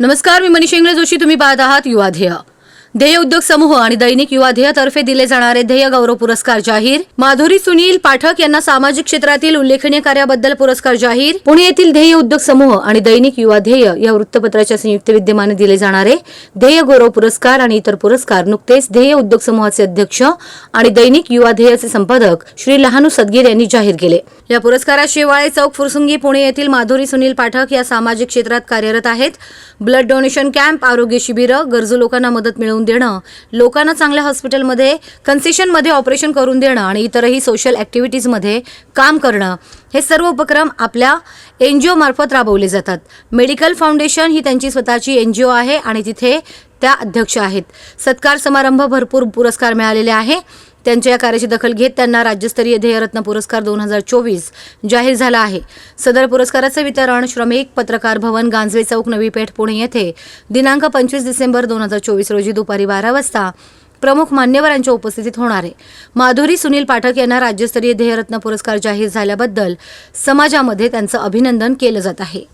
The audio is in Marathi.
नमस्कार मी मनीष इंगळे जोशी. तुम्ही पाहत आहात युवा ध्येय. ध्येय उद्योग समूह आणि दैनिक युवा दिले जाणारे ध्येय गौरव पुरस्कार जाहीर. माधुरी सुनील पाठक यांना सामाजिक क्षेत्रातील उल्लेखनीय कार्याबद्दल पुरस्कार जाहीर. पुणे येथील ध्येय उद्योग समूह आणि दैनिक युवा ध्येय या वृत्तपत्राच्या संयुक्त विद्यमाने दिले जाणारे ध्येय गौरव पुरस्कार आणि इतर पुरस्कार नुकतेच ध्येय उद्योग समूहाचे अध्यक्ष आणि दैनिक युवा ध्येयचे संपादक श्री लहानू सदगीर यांनी जाहीर केले. या पुरस्कारात शेवाळे चौक फुरसुंगी पुणे येथील माधुरी सुनील पाठक या सामाजिक क्षेत्रात कार्यरत आहेत. ब्लड डोनेशन कॅम्प आरोग्य शिबिरं गरजू लोकांना मदत मिळवून देणं लोकांना चांगल्या हॉस्पिटलमध्ये कन्सेशनमध्ये ऑपरेशन करून देणं आणि इतरही सोशल ॲक्टिव्हिटीजमध्ये काम करणं हे सर्व उपक्रम आपल्या एन जी ओमार्फत राबवले जातात. मेडिकल फाउंडेशन ही त्यांची स्वतःची एन जी ओ आहे आणि तिथे त्या अध्यक्ष आहेत. सत्कार समारंभ भरपूर पुरस्कार मिळालेले आहे. त्यांच्या या कार्याची दखल घेत त्यांना राज्यस्तरीय ध्येयरत्न पुरस्कार दोन हजार चोवीस जाहीर झाला आहे. सदर पुरस्काराचं वितरण श्रमिक पत्रकार भवन गांजवे चौक नवी पेठ पुणे येथे दिनांक पंचवीस डिसेंबर दोन हजार चोवीस रोजी दुपारी बारा वाजता प्रमुख मान्यवरांच्या उपस्थितीत होणार आहे. माधुरी सुनील पाठक यांना राज्यस्तरीय ध्येयरत्न पुरस्कार जाहीर झाल्याबद्दल समाजामध्ये त्यांचं अभिनंदन केलं जात आहे.